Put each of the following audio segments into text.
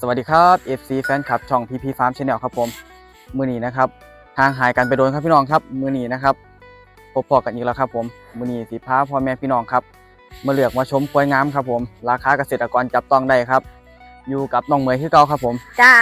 สวัสดีครับ FC แฟนคลับช่อง PP Farm Channel ครับผมมือนี้นะครับห่างหายกันไปโดนครับพี่น้องครับมือนี้นะครับพบพอกันอีกแล้วครับผมมือนี้สีพาพ่อแม่พี่น้องครับมาเลือกมาชมควายงามครับผม ราคาเกษตรกรจับต้องได้ครับ อยู่กับน้องเหมยที่เก่าครับผมจ้า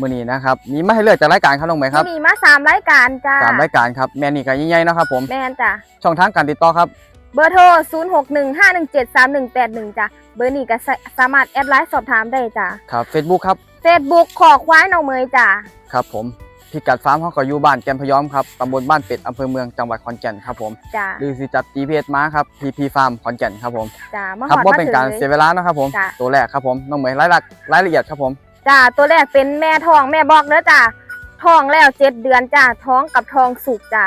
มือนี้นะครับมีมาให้เลือกจากรายการครับน้องเหมยครับมีมาสามรายการจ้าสามรายการครับแม่นี่ก็ยิ่งใหญ่ๆเนาะครับผมแมนจ้าช่องทางการติดต่อครับ เบอร์โทร 0 6 1 5 1 7 3 1 8 1จ้าเบอร์นี้ก็สาสามารถแอดไลน์สอบถามได้จ้าครับ Facebook ครับ Facebook ขอควายน้องเมยจ้าครับผม พิกัดฟาร์มเขาก็อยู่บ้านแกมพยอมครับ ตำบลบ้านเป็ด อำเภอเมือง จังหวัดขอนแก่นครับผม จ้าหรือสิจับ GPS มาครับ PP Farm ขอนแก่นครับผม จ้ามาครับหอดว่ามาเป็นถึงการเลยเสียเวลานะครับผม จ้ะ ตัวแรกครับผม น้องเหมยรายละรายละเอียดครับผม จ้าตัวแรกเป็นแม่ทองแม่บอกเด้อจ้าท้องแล้วเจ็ดเดือนจ้าท้องกับทองสุกจ้า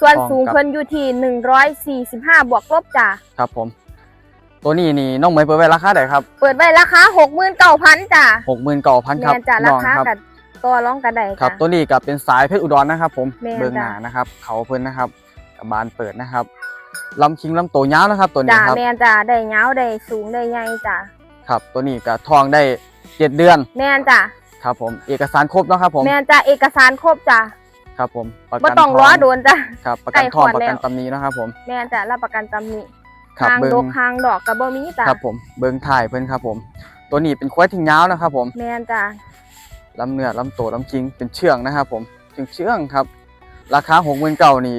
ส่วนสูงเพิ่นอยู่ที่145บวกลบจ้าครับผม ตัวนี้นี่น้องเหมยเปิดไว้ราคาไหนครับเปิดไว้ราคา69,000จ้าหกหมื่นเก้าพันครับแม่นจ้าน้ราองคาครับ กับตัวร้องกันได้ครับจ้าตัวนี้ก็เป็นสายเพชรอุดรนะครับ ผมแม่นเบื้องหจ้ะน้านะครับ เขาเพิ่นนะครับกับบานเปิดนะครับลำคิงลำโตยาวนะครับ ตัวนี้จ้าครับแมนจ้าได้เงาวได้สูงได้ใหญ่จ้าครับ ตัวนี้ก็ทองได้เจ็ดเดือนแมนจ้าครับ ผมเอกสารครบเนาะครับผม แมนจ้าเอกสารครบจ้า ครับผมประบ่กันต้องทรอโดนจ้าครับประกันใกล้ทองขวดประกันแล้ว ตำหนี้นาะครับผมแมนจ้ารับประกันตำหนิครับทางเบิ้ดงกทางดอกกับบ่มีจ้าครับผมเบิ้งถ่ายเพิ่นครับผม ตัวนี้เป็นควายทิ้งยาวนะครับผมแมนจ้าลำเนื้อลำโตลำคิงเป็นเชื่องนะครับผมเชื่องเชื่องครับ ราคาหกหมื่นเก้านี่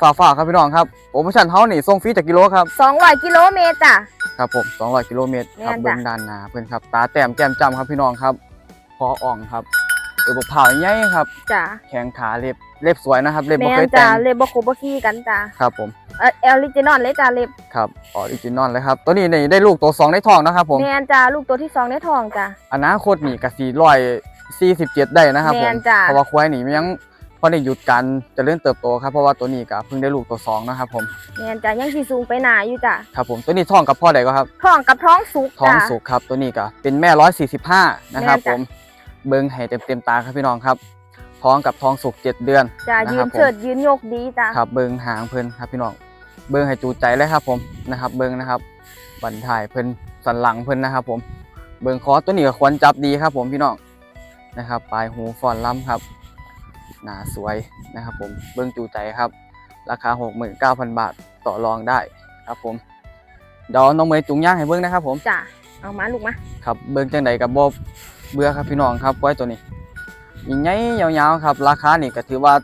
ฝ่าฝ่าๆครับพี่น้องครับโปรโมชั่นเฮานี่ส่งฟรีจากกิโลครับ200กิโลเมตรจ้าครับผม200กิโลเมตรครับแม่นจ้ะ เบิ้งด้านหน้าเพิ่นครับตาแต้มแก้มจ้ำครับพี่น้องครับคออ่องครับ เออบ่เผาใหญ่ครับ จ้าแข้งขาเล็บเล็บสวยนะครับ เล็บแมบ่เคนยแต่จ้างเลยบ่คุบ่ขี้กันจ้าครับผมเออออริจินอลเลยจ้าเล็บครับออริจินอลเลยครับตัวนี้นี่ได้ลูกตัวสองในท้องนะครับผม แมนจ้าลูกตัวที่สองในท้องจ้าอนาคตนี่ก็สี่ร้อยสี่สิบเจ็ดได้นะครับผแม่มนจ้ะ เพราะว่าควายนี่มันยังพอได้หยุดการเจริญเติบโตครับเพราะว่าตัวนี้ก็เพิ่งได้ลูกตัวสองนะครับผมแมนจ้ายังสิสูงไปหนาอยู่จ้าครับผมตัวนี้ท้องกับพ่อใดก็ครับท้องกับท้องสุกท้องจ้าสุกครับตัวนี้ก็เป็นแม่ร้อยสี่สิบห้านะครับแม่นผจ้ะ ม เบิ้งให้เต็มเต็มๆตาครับพี่น้องครับ ท้องกับท้องสุกเจ็ดเดือนจ้านะยืครันบผมเชิดยืนยกดีจ้าครับเบิ้งหางเพิ่นครับพี่น้องเบิ้งให้จูใจเลยครับผมนะครับ เบิ้งนะครับบันถ่ายเพิ่นสันหลังเพิ่นนะครับ ผมเบิ้งคอตัวนี้ก็ควรจับดีครับ ผมพี่น้องนะครับ ปลายหูฟอนล้ำครับหนาสวยนะครับ ผมเบิ้งจูใจครับ ราคา 69,000 บาทต่อรองได้ครับผมเดี๋ยวน้องเมย์จุงย่างให้เบิ้งนะครับ ผมจ้าเอามาลูกมาครับเบิ้งจังใดกับบ่ เบื่อครับพี่น้องครับไว้ตัวนี้ยิ่งใหญ่ยาวๆครับ ราคานี่ก็ถือว่า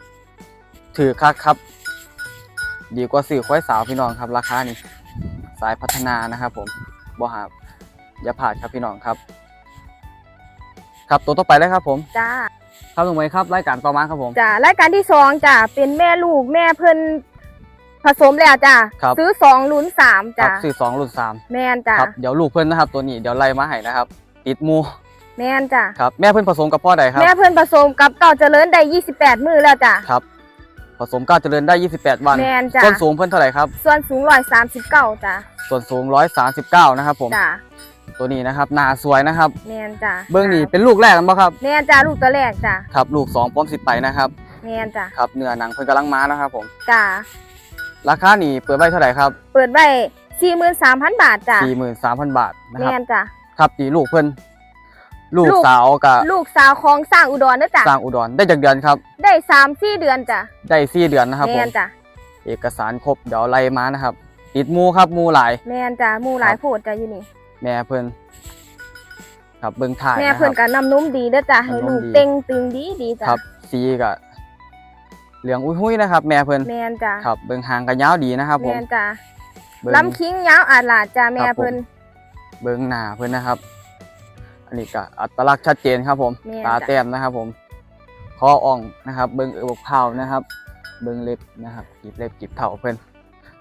ถือคักครับ ดีกว่าซื้อควายสาวพี่น้องครับ ราคานี่สายพัฒนานะครับ ผมบ่หาบอย่าพลาดครับพี่น้องครับ ครับตัวต่อไปเลยครับ ผม จ้าครับลงไว้ครับรายการต่อมาครับผม จ้ารายการที่สองจ้าเป็นแม่ลูกแม่เพิ่นผสมแล้วจ้าครับ ซื้อสองลุ้นสามครัจ้าบซื้อสองรุ่นสามแม่นจ้าครับเดี๋ยวลูกเพิ่นนะครับ ตัวนี้เดี๋ยวไล่มาให้นะครับ ติดหมู แม่นจ้าครับแม่เพิ่นผสมกับพ่อใดครับ แม่เพิ่นผสมกับเต่าเจริญได้ยี่สิบแปดมือแล้วจ้าครับ ผสมก้าวเจริญได้ 28 วัน แม่นจ้ะ ส่วนสูงเพิ่นเท่าไหร่ครับ ส่วนสูงร้อยสามสิบเก้าจ้าส่วนสูง 139 นะครับผม จ้าตัวนี้นะครับหน้าสวยนะครับ แม่นจ้าเบื้องนี้เป็นลูกแรกกันบ่ครับ แม่นจ้าลูกตัวแรกจ้าครับ ลูก2พร้อมสิไปนะครับ แม่นจ้าครับเนื้อหนังเพิ่นกำลังมานะครับผม จ้าราคานี่เปิดไว้เท่าไหร่ครับ เปิดไว้สี่หมื่นสามพันบาทจ้า43,000 บาทนะคแม่รับ นจ้าครับตีลูกเพิ่น ลูกลูกสาวกับลูกสาวของสร้างอุดรนะจ้าสร้างอุดรได้จากเดือนครับ ได้สามสี่เดือนจ้าได้4เดือนนะครับผแม่มนจ้าเอกสารครบเดี๋ยวไล่มานะครับติดหมูครับหมูหลายแม่นจ้าหมูหลายโพดจ้าอยู่นี่ แม่เพิ่นครับเบิ่งถ่ายแม่นะคเพิ่รันบก็น้ำนุ่มดีเด้อจ้าให้น้ำนมลูกดีเต็งตึงดีดีจ้าครับสีก็เหลืองอุ้ยหุ้ยนะครับ แม่เพิ่นแม่นจ้าครับเบิ่งหางก็ยาวดีนะครับผมแม่นจ้าเบิ่งลำคิงยาวอาดลาดจ้าแม่ครับผมเพิ่นเบิ่งหน้าเพิ่นนะครับ อันนี้ก็อัตลักษณ์ชัดเจนครับผม แม่นตาจ้ะแต้มนะครับผมคออ่องนะครับ เบิ่งเอวบกเผานะครับ เบิ่งเล็บนะครับกีบเล็บกีบเผาเพิ่น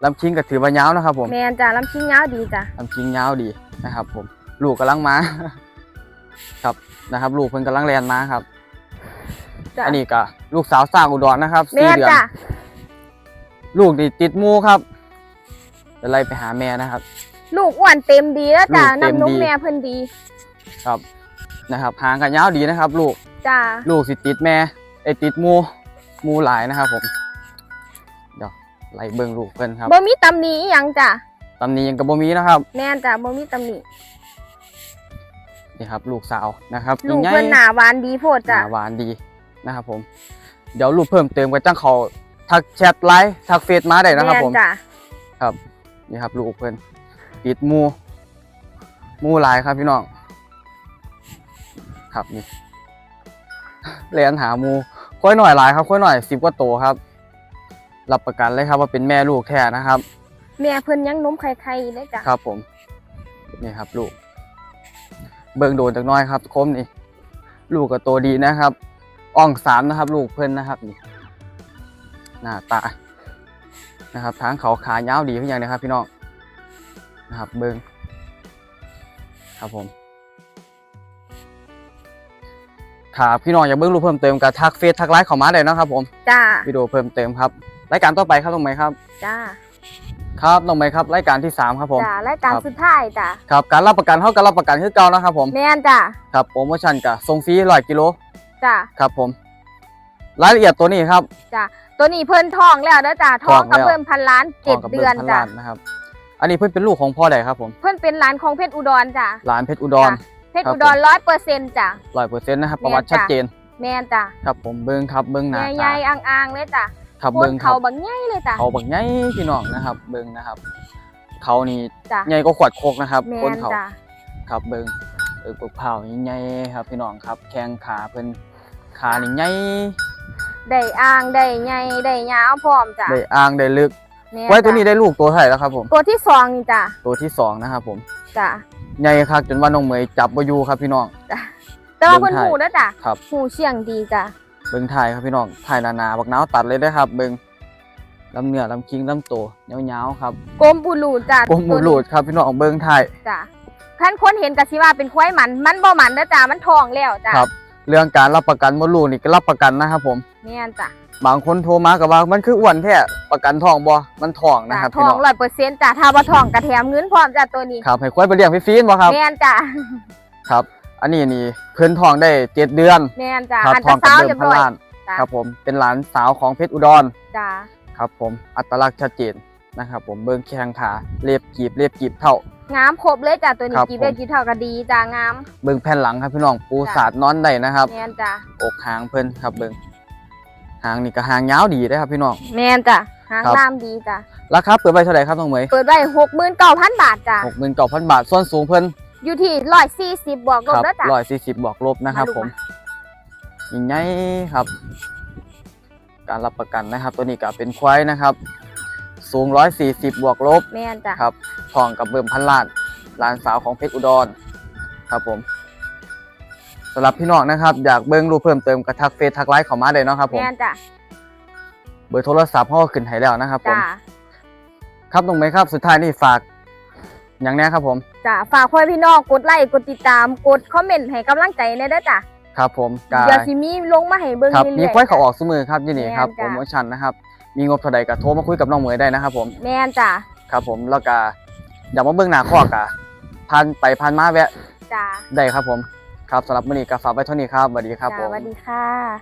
ลำคิงก็ถือว่ายาวนะครับ ผมแม่นจ้าลำคิงยาวดีจ้าลำคิงยาวดีนะครับ ผม ลูกกำลังมา ครับนะครับ ลูกเพิ่นกำลังแลนมาครับ จ้าอันนี้ก็ลูกสาวสร้างอุดรนะครับแม่สี่นเดือน จ้าลูกนี่ติดหมูครับเดี๋ยวไล่ไปหาแม่นะครับ ลูกอ้วนเต็มดีแล้วจ้าลูกเต็มน้ำนุ่มดี แม่เพิ่นดี ครับนะครับหางกันยาวดีนะครับ ลูกจ้าลูกสิติดแม่ไอยติดหมูหมูหลายนะครับผมเดี๋ยวไล่เบิ่งลูกเพิ่นครับบ่มีตำหนิอิหยังจ้าตำนี้ยังกับบ่มีนะครับแม่นจ้าบ่มีตำหนินี่ครับ ลูกสาวนะครับลูกใหญ่ เพิ่นหนาหวานดีโพดหจ้ะน้าหวานดีนะครับผม เดี๋ยวรูปเพิ่มเติมก็จ้างเขาทักแชทไลน์ทักเฟซมาได้นะครับแม่ผมจ้ะครับนี่ครับ ลูกเพิ่นติดหมูหมูหลายครับพี่น้อง ครับนี่เรียนหาหมูค่อยหน่อยหลายครับค่อยหน่อยสิบกว่าโตครับรับประกันเลยครับว่าเป็นแม่ลูกแท้นะครับ แม่เพิ่นยังนมไข่ๆเลยจ้ะครับผมนี่ครับ ลูก เบิ่งโดนจากหน้อยครับคมนี่ ลูกกับโตดีนะครับอ่องสามนะครับ ลูกเพิ่นนะครับนี่หน้าตานะครับทางเขาขายาวดีเพียงนะครับ พี่น้องนะครับ เบิ่งครับผม ครับพี่น้องอยากเบิ่งรูปเพิ่มเติมกับทักเฟซทักไลน์เข้ามาได้เนาะครับผมจ้าวิดีโอเพิ่มเติมครับรายการต่อไปครับตรงไหมครับจ้าครับตรงไหมครับรายการที่สามครับผมจ้ารายการครับสุดท้ายจ้ะครับการรับประกันเท่ากับรับประกันคือเก่านะครับผมแม่นจ้ะครับโปรโมชั่นกับส่งฟรีร้อยกิโลจ้ะครับผม รายละเอียดตัวนี้ครับจ้ะตัวนี้เพิ่นท้องแล้วเด้อจ้ะท้องท้องแล้วกับเพิ่นพันล้านเจ็ดพกับเดือนพัจ้ะล้านนะครับอันนี้เพิ่นเป็นลูกของพ่อใดครับผม เพิ่นเป็นหลานของเพชรอุดรจ้ะหลานเพชรอุดรจ้ะเพ ชรครับอุดรร้อยเปอร์เซ็นต์จ้ะร้อยเปอร์เซ็นต์นะครับแม่ประวัตินจ้ะชัดเจน แม่นจ้ะครับผมเบิ้งครับเบิ้งหน้าใหตาญ่ๆอ่างๆเลยจ้ะครับโคเบิ้นงครัเขาบบักใหญ่เลยจ้ะเขาบักใหญ่พี่น้องนะครับ เบิ้งนะครับเขานี่จ้ะใหญ่ก็ขวดโคกนะครับแม่ก้นนเขาจ้ะครับเบิ้งเออปึกเผานี่ใหญ่ครับ พี่น้องครับ แข้งขาเพิ่นขานี่ใหญ่ได้อ่างได้ใหญ่ได้ยาวพร้อมจ้ะได้อ่างได้ลึกแม่นไว้ตัวจ้ะนี้ได้ลูกตัวเท่าไหร่แล้วครับผม ตัวที่สองนี่จ้ะตัวที่สองนะครับผมจ้ะ ใหญ่ครับจนว่าน้องเหมยจับบ่อยู่ครับพี่น้อง แต่ว่าเพิ่นเบิ่งไทยหูนะจ้ะครับ หูเชียงดีจ้ะเบิ่งถ่ายครับพี่น้องถ่ายหนาๆบักนาวตัดเลยได้อครับ เบิ่งลำเนื้อลำคิงลำโตยาวๆครับกลมบุรูจ้ะกลมหมุดหลุดครับพี่น้องเบิ่งถ่ายจ้ะท่านคนเห็นก็สิว่าเป็นควายหมัน มันบ่หมันนะจ้ะมันทองแล้วจ้ะครับ เรื่องการรับประกันมดลูกนี่ก็รับประกันนะครับผม แม่นจ้ะบางคนโทรมากับว่ามันคืออ้วนแท้ประกันทองบ่มันทองนะจ้ะครับทพี่อน้งองร้อยเปอร์เซ็นต์จ้ะถ้าบ่ทองก็แถมเงินพร้อมจ้ะตัวนี้ครับให้ควายไปเลี้ยงฟรีๆบ่ครับแม่นจ้ะครับ อันนี้นี่เพิ่นทองได้เจ็ดเดือนแม่นจ้ะครับอันทตอรางกับซาวด์เดิเรีมยบพันร้อยล้านจ้ะครับผมเป็นหลานสาวของเพชรอุดร จ้ะครับผมอัตลักษณ์ชัดเจนนะครับผมเบิ่งแข้งขาเล็บกีบเล็บกีบเท่า งามครบเลยจ้ะตัวนี้ครับ กี่ได้ผมกี่เท่าก็ดีจ้ะงาม เบิ่งแผ่นหลังครับพี่น้องปูจ้ะสาดนอนได้นะครับ แม่นจ้ะอกหางเพิ่นครับเบิ่ง หางนี่ก็หางยาวดีเด้อครับพี่น้อง แม่นจ้ะหางครับ ลามดีจ้ะราคาเปิดไว้เท่าไหร่ครับน้องเหมยเปิดไว้69,000บาทจ้ะ69,000บาทส่วนสูงเพิ่นอยู่ที่140บวกลคบรับแล้วจ้ะ140บวกลบนะครับ มาดู ผมมายิ่งใหญ่ครับ การรับประกันนะครับ ตัวนี้ก็เป็นควายนะครับ สูง140บวกลบ แม่นจ้ะ ครับทองกับเบิ่มพันล้านหลานสาวของเพชรอุดรครับผมสำหรับพี่น้องนะครับ อยากเบิ่งรูปเพิ่มเติมกระทักเฟซทักไลน์เข้ามาได้เนาะครับผมแม่นจ้ะเบอร์โทรศัพท์เขาก็ขึ้นให้แล้วนะครับผมจ้ะครับตรงไหมครับสุดท้ายนี่ฝากอย่างแนี้ครับผม จ้ะฝากพ่อพี่น้องกดไลค์กดติดตามกดคอมเมนต์ให้กำลังใจในเด้อจ้ะครับผมกาเดี๋ยวสิมีลงมาให้เบิ่งครับเรื่อยๆมีควายเขาออกสมือครับยี่นี่ครับแม่นโปจ้ะรโมชั่นนะครับ มีงบเท่าใดก็โทรมาคุยกับน้องเหมยได้นะครับผม แม่นจ้ะครับผมแล้วก็อยากมาเบิ่งหน้าคอกะพันไปพันมาแวะจ้ะได้ครับผม ครับสำหรับมื้อนี้ก็ฝากไว้เท่านี้ครับสวัสดีครับจ้ะสวัสดีค่ะ